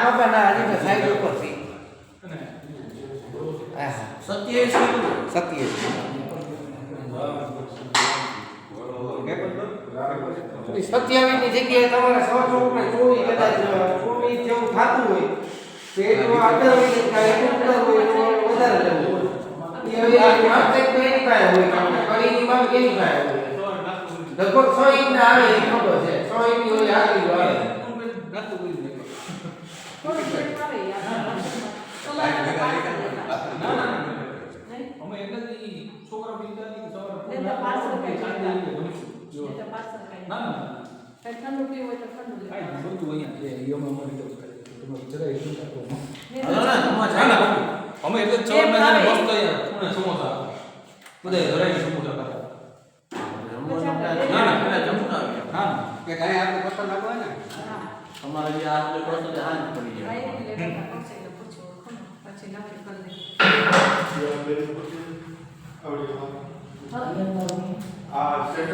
આનો પણ ના હજી તો સાઈડ ઉપરથી સત્ય સત્ય સત્યાવીસની જગ્યાએ તમારે સો ચોકડે ચોવીસ કદાચ ચોવીસ જેવું થતું હોય તો એટલું આગળ હોય હોય લગભગ સો ઇંચ ના આવે એ ખબર છે. સો ઇંચ હોય અમે એટલે ચૌદ મહિનાને મસ્ત અહીંયા સમોસા કે કાંઈ આપણે પસંદ લાગવા તમારે જે આ એટલે પડતો તે હાથ પડી જાય પછી નવરી કરી દે આ સેટ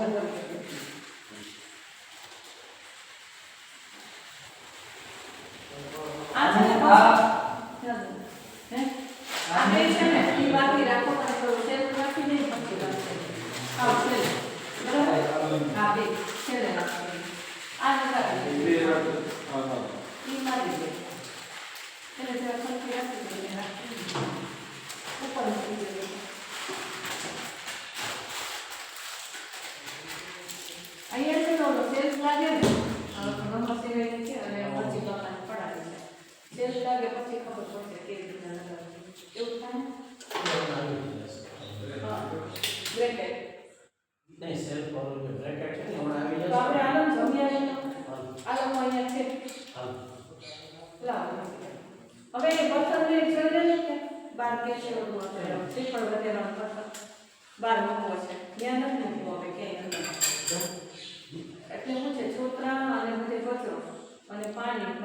Thank you.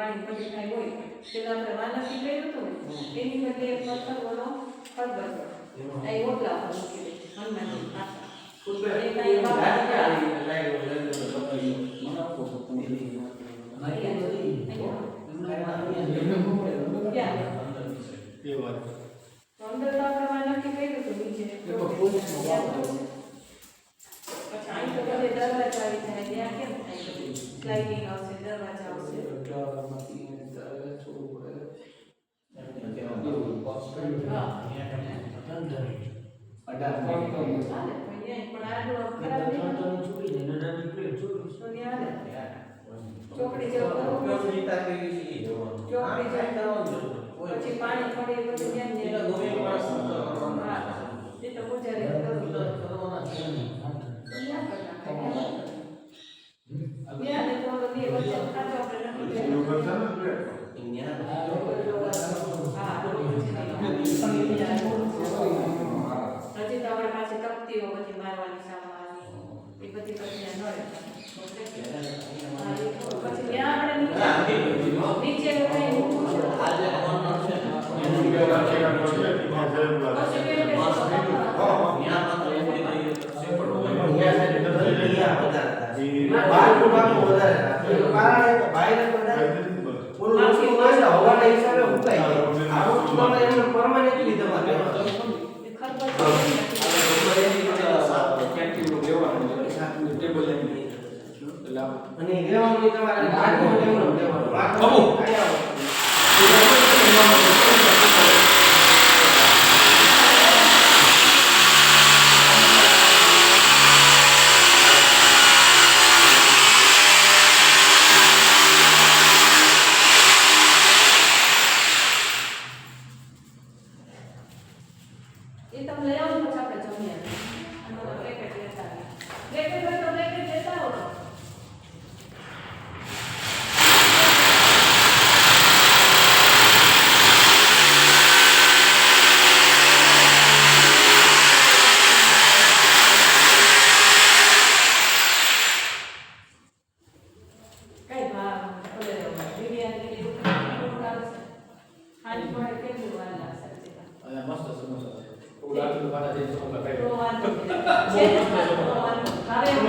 વાણી કવિતાય હોય પેલા આપણે વાલા પીલાયું હતું એની બદલે પથ્થર બોલો ફરબતો એ ઓટલા પર મૂકી દે હનુમાનજી પાછા અંદર તો આપણે નક્કી કર્યું હતું નીચે Sliding also. ચોકડી જવું પછી પાણી પડી બધું જેમ જેમ એ તો પૂજારી કરવું બાર બાર વધારે કારણ બાય વધારે ઓલો ઓલો હોવાના હિસાબ અને રહેવાનું તમારે. રાખવું ને એમનું રહેવાનું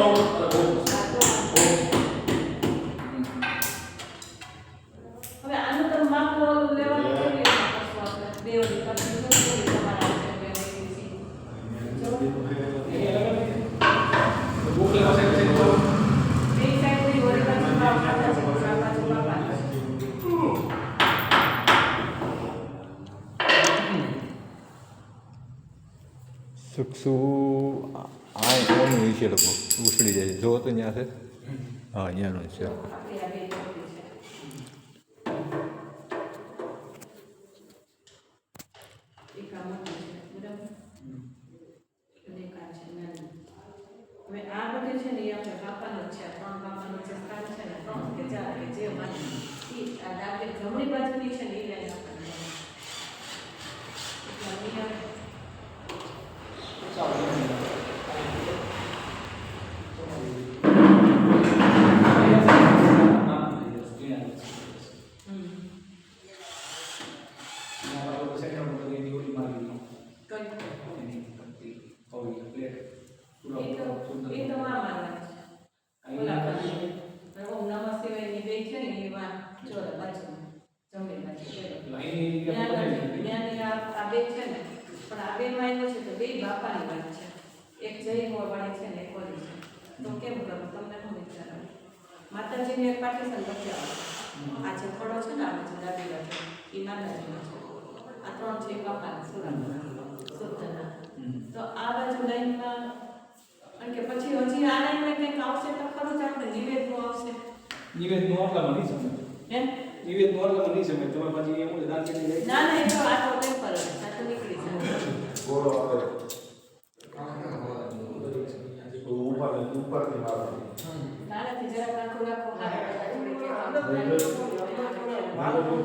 alone. niya, sir? Oo, oh, niya nun. માતાજીની એક પાર્ટીશન બચાવો આ જે થોડો છે ને આ બાજુ ડાબી બાજુ એ માતાજીનો છે આ ત્રણ છે એ બાપાના સુરાના શુદ્ધના તો આ બાજુ લાઈનમાં કારણ કે પછી હજી આ લાઈનમાં કંઈક આવશે તો ખરું જ આપણે નિવેદનું આવશે નિવેદ નું આટલામાં નહીં સમજ હે નિવેદ નું આટલામાં નહીં સમજ તમે પછી એમ જ દાન કરી લઈ ના ના એ તો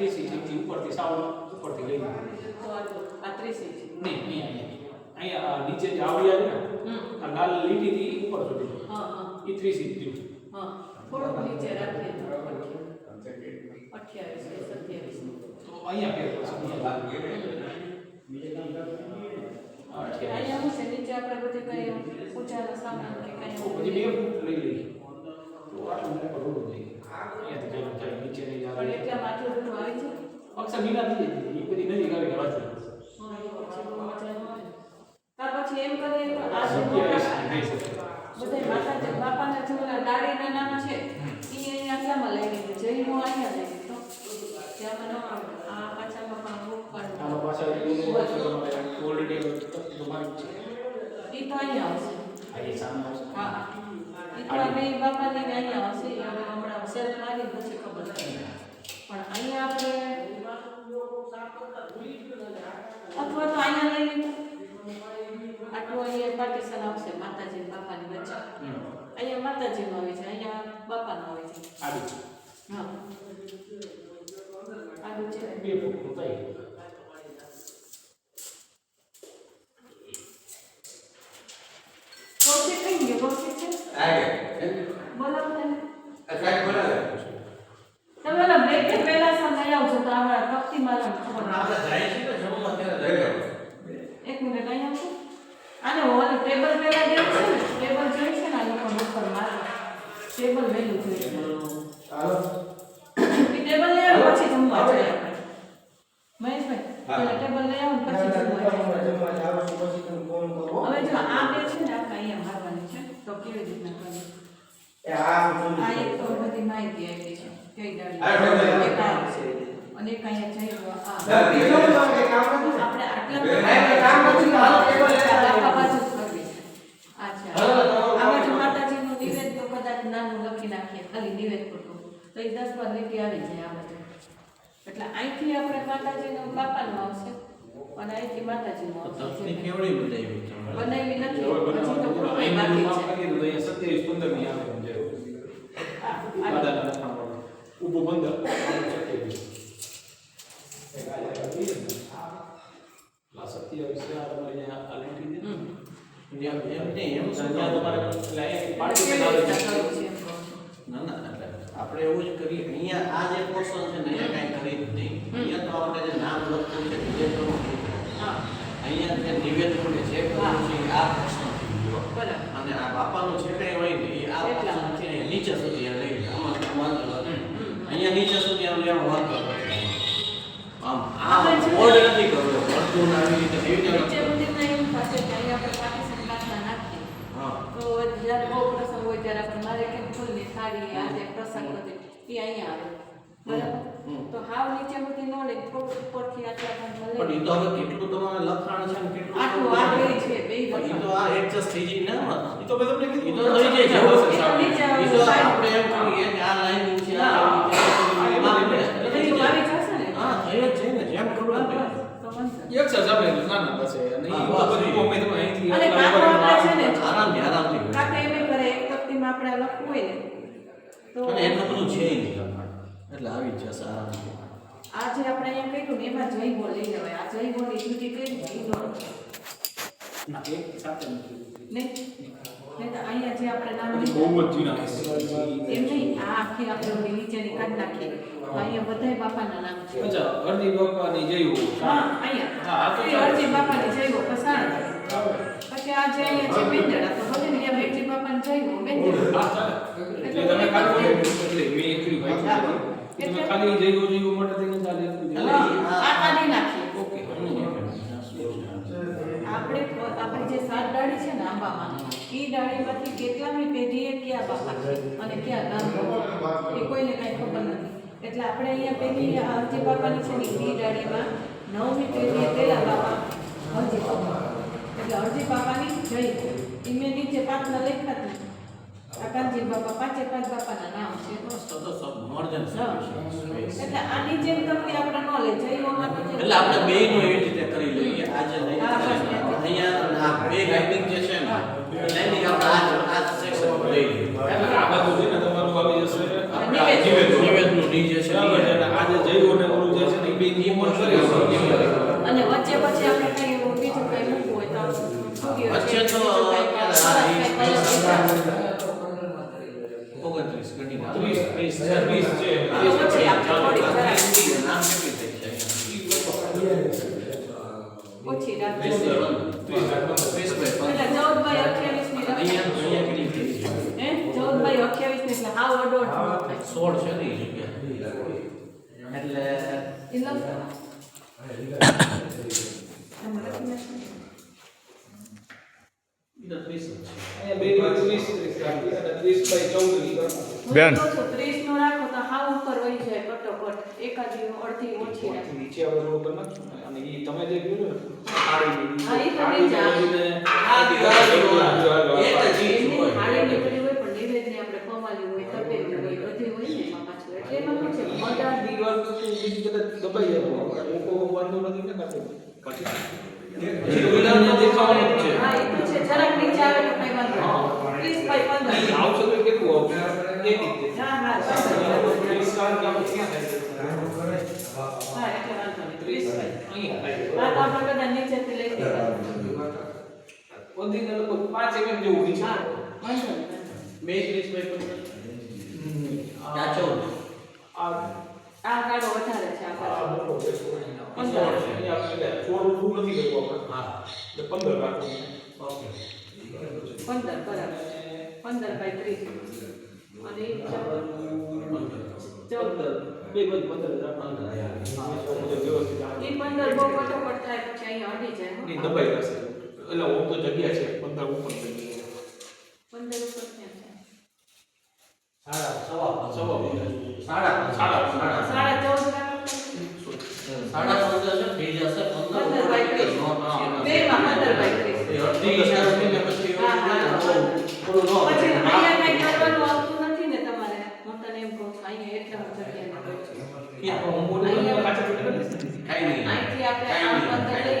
ત્રીસ ઇંચથી ઉપરથી સાવ ઉપરથી લઈ લીધું. તો આ આ ત્રીસ ઇંચ નહીં નહીં અહીંયા અહીંયા આ નીચે જે આવડી આવી ને હમ આ લાલ લીટીથી ઉપર સુધી હા હા એ ત્રીસ ઇંચ થયું હા થોડુંક નીચે રાખીએ તો અઠ્યાવીસ કે સત્યાવીસ તો અહીંયા ફેર પછી અહીંયા અહીંયા હું છે નીચે આપણે બધે કઈ પૂજાનો સામાન કે તો કઈ પછી બે ફૂટ લઈ લઈએ તો આટલું ઉપર રોડ પણ એટલા માટલું બધું આવી છે? અક્ષર મીના થઈ જાય એ બધી નજીક આવી ગયા બાજુ હા, એ પછી બહુ મજા ન આવે. ત્યાર પછી એમ કરીએ તો આ જે સત્યાવીસ મોટા થઈ શકે બધા માતાજી બાપાના જે દાડીના નામ છે. એ અહીંયા આટલામાં લઈ લીધું જૈનો અહીંયા લઈ લીધો ત્યાં મને આ પાછામાં પણ બુક આનો પાછળ એવું હોય છે તમારે ઓલરેડી તમારી છે. એ તો અહીંયા આવશે. આ એ સામે આવશે. હા એ તો આ બાપાની અહીંયા આવશે. હમણાં સેલ્ફ મારી પછી ખબર પડે. પણ અહીંયા આપણે અથવા તો અહીંયા લઈ લીધું આટલું અહીંયા પાર્ટીશન આવશે માતાજી બાપાની વચ્ચે. અહીંયા માતાજીનું આવે છે અહીંયા બાપાનું આવે છે. હા. આડું છે. બે ફૂટનું થઈ કૌશિક કઈ ગયો કૌશિક છે બોલો ને તમે ઓલા બ્રેક કે પહેલા સમય આવજો તો આવા ભક્તિ મારા ખબર આવે. એક મિનિટ અહીંયા આવજો આને ઓલું ટેબલ પહેલા દેવું છે ને ટેબલ જોઈ છે ને આ લોકો ઉપર મારે ટેબલ વહેલું જોઈએ એ ટેબલ લઈ આવો પછી જમવા જઈએ આપણે. મહેશભાઈ ટેબલ લઈ આવો પછી જમવા જઈએ. આ બે છે ને આખા અહીંયા મારવાની છે તો કેવી રીતના કરવી એ આ બધું આ એક તો બધી માહિતી આપી છે કઈ છે. અને કઈ જઈ આ. બીજો બધો કે કામ નથી. આપણે આટલા કામ નથી. હાલ ટેબલ લેતા આખા બાજુ જ કરવી છે અચ્છા હા, હા, આ બાજુ માતાજીનું નિવેદ નાનું લખી નાખીએ ખાલી નિવેદ પૂરતું તો એ દસ બાર લીટી આવી જાય આ બધું. એટલે અહીંથી આપણે માતાજીનું બાપાનું આવશે અને અહીંથી માતાજીનું આવશે. કેવડી બનાવી નથી હજી તો સત્યાવીસ પંદરની આવે ઊભો બંધ સત્યાવીસ આ લીટી આપણે એવું જ કરીએ. અહીંયા આ જે પોર્શન છે ને અહીંયા કઈ કરી નથી અહીંયા તો આપણે જે નામ લખવું છે નિવેદ કરવું છે. હા. અહીંયા જે નિવેદ જે કરવું છે આ પોર્શન બરાબર. અને આ બાપાનું જે કંઈ હોય ને આ. પોર્શનથી નીચે સુધી લઈ આમાં વાંધો અહીંયા નીચે સુધી આમ લેવાનો વાંધો આમ આ બોર્ડ નથી કરવો વર્તુળ આવી રીતે એવી આપણે મારે કેમ ફૂલની સાડી આ જે પ્રસંગ બધે એ અહીંયા આવે બરાબર હમ. તો હાવ નીચે બધી ન લે થોડું ઉપરથી આટલા ભાગમાં પણ લઈ એ તો હવે કેટલું તમારે લખાણ છે ને કેટલું આટલું આ બે છે બે પણ ઈ તો આ એડજસ્ટ થઈ જાય ને આમાં. ઈ તો મેં તમને ઈ કીધું. તો થઈ જાય એ તો નીચે આવે. ઈ તો આપણે એમ કરીએ કે આ લાઈન છે આ લાઈન છે એમ આપણે એટલે થઈ જો જાય. આવી જશે ને હા થઈ જ જાય ને જેમ કરવું બસ, હોય. બસ, તો બનશે. એક છે જમે નાના પાસે અને ઈ હા, તો બસ. પછી ગમે તેમ અહીંથી અને આટલા આપણે લખવું હોય ને તો એટલું બધું છે. એટલે આવી જ જશે આરામથી આ જે આપણે અહીંયા કહ્યું ને એમાં જય બોલ લઈ લેવાય આ જય બોલની જુદી કરી ને એ નો ના, એક સાથે નહીં નહીં અહીંયા જે આપણે નામ બહુ જ જૂના એમ નહીં આ આખી આપણે ઓલી નીચેની કાઢ નાખીએ તો અહીંયા બધાય બાપાના નામ છે. અચ્છા હરદી બાપાની જય હો. હા અહીંયા. હા, આ તો અરજી બાપાની જય હો પસાણ પછી આ જે અહીંયા છે બેંદડા તો એટલે તમે ખાલી એટલે મેં એકલી તમે ખાલી થઈને ચાલે. જ. આ- કાઢી ઓકે આપણે આપણે જે સાત ડાળી છે ને આંબામાં એ ડાળીમાંથી કેટલામી પેઢીએ ક્યાં બાપા અને ક્યાં ગામ એ કોઈને કાંઈ ખબર નથી. એટલે આપણે અહીંયા પેઢી અરજી બાપાની છે ને એ ડાળીમાં નવમી પેઢીએ પેલા બાપા અરજી બાપા. એટલે અરજી બાપાની જય. એ મેં નીચે પાંચના લેખા જ નથી આ કાનજી બાપા પાંચે પાંચ બાપાના નામ છે. એટલે આની જેમ તમને આપણે ન લે જઈઓમાં તો જે- એટલે આપણે બે નું એવી રીતે કરી લઈએ આજે લઈને હા, બસ. અહીંયા આ બે રાઇટિંગ જે છે ને એની આપણે આ આ સેક્શન લઈ લઈએ એટલે આ બધું છે ને તમારું આવી જશે આપણે આ નિવેદ. નિવેદ. નિવેદનું ડી જે છે બરાબર છે. અને આજે જય હો ને ઓલું જે છે ને એ બે નિયમો કરીશું. અને વચ્ચે વચ્ચે આપણે કઈ એવું બીજું કઈ મૂકવું હોય તો સૂર્ય વચ્ચે છે, તો બીજું કઈ અત્યારે આ સરસ કઈ કલર ઓગણત્રીસ ગણી નાખો. છે. પછી આપણે નામ થઈ ઓછી રાખજો એટલે. ચૌદ બાય અઠ્યાવીસની અહીંયા અહીંયા કેટલી થઈ જાય હે? ચૌદ બાય અઠ્યાવીસની એટલે હાવ અડો અડધો ન થાય. સોળ છે ને જગ્યા. એટલે એ લખો. અને ઈ તમે જે કીધું ને, આડી હા, ઈ તો આડી નીચે આવે. જોડીને આ જ હોય. હાડી નીકળી હોય પણ નિવેદની આપણે કમાલી હોય તપેલી હોય બધી હોય ને એમાં પાછું. એટલે એમાં શું છે? મજા દિવાલ તો તું બીજી કદાચ દબાઈ જાય. ઓકો વાંધો નથી ને. પછી. પછી બધી લગભગ પાંચ mm જેવું નીચે. હા વાંધો નહીં વાંધો નહીં. બે ત્રીસ બાય પંદર હમ. આ ચૌદ આ આ ગાડો વધારે છે આ આ બાજુ. મોટો છે સોળ. પંદર. અહીંયા આપણે એટલે સોળ ઊંધું નથી કરવું આપણે. હા એટલે પંદર રાખવું. ઓકે પંદર બરાબર પંદર બાય ત્રીસ અને ઈ ચૌદ ચૌદ પંદર. બે બાજુ પંદર જ રાખવાનું. હા, તો બધું વ્યવસ્થિત આવે. ઈ પંદર બહુ કટોકટ થાય પછી અહીંયા અડી જાય હો. ની દબાઈ જશે. એટલે ઓમ તો જગ્યા છે પંદર ઉપર જગ્યા છે પંદર ઉપર સાડા સવા સવા સાડા સાડા સાડા સાડા ચૌદ સાડા ચૌદ હશે થઈ જશે પંદર બે પંદર બાય ત્રીસ અડધી હજાર રૂપિયા પછી થોડું નો પછી અહીંયા કઈ કરવાનું આવતું નથી ને તમારે હું તને એમ કહું છું અહીંયા એટલા જગ્યા નથી કે હું બોલું કાચા કઈ નહીં અહીંથી આપણે આ પંદર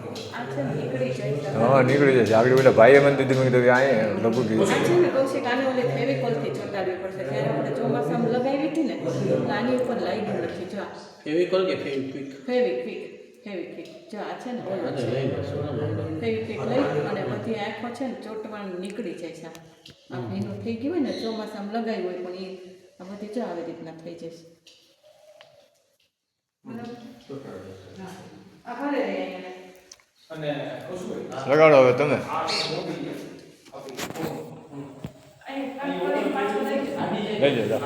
હા નીકળી જશે આગળ પેલા ભાઈએ મને દીધી. મેં કીધું કે અહીંયા લગભગ કીધું છે ને કૌશિક આને ઓલે ફેવિકોલથી ચોંટાડવી પડશે. ત્યારે આપણે ચોમાસામાં લગાવી હતી ને તો આની ઉપર લાગી નથી. જો. ફેવિકોલ કે ફેવિક્વિક? ફેવિક્વિક ફેવિક્વિક. જો આ છે ને ઓલો છે. ને મોડો. ફેવિક્વિક લઈ અને બધી આંખો છે ને ચોંટવાનું નીકળી જાય છે. આ. ભીનું થઈ ગયું હોય ને ચોમાસામાં લગાવ્યું હોય પણ એ આ બધી જો આવી રીતના થઈ જશે. હા. લગાડો હવે તમે. અહીં પાછું લઈ જાઓ. લઈ જજો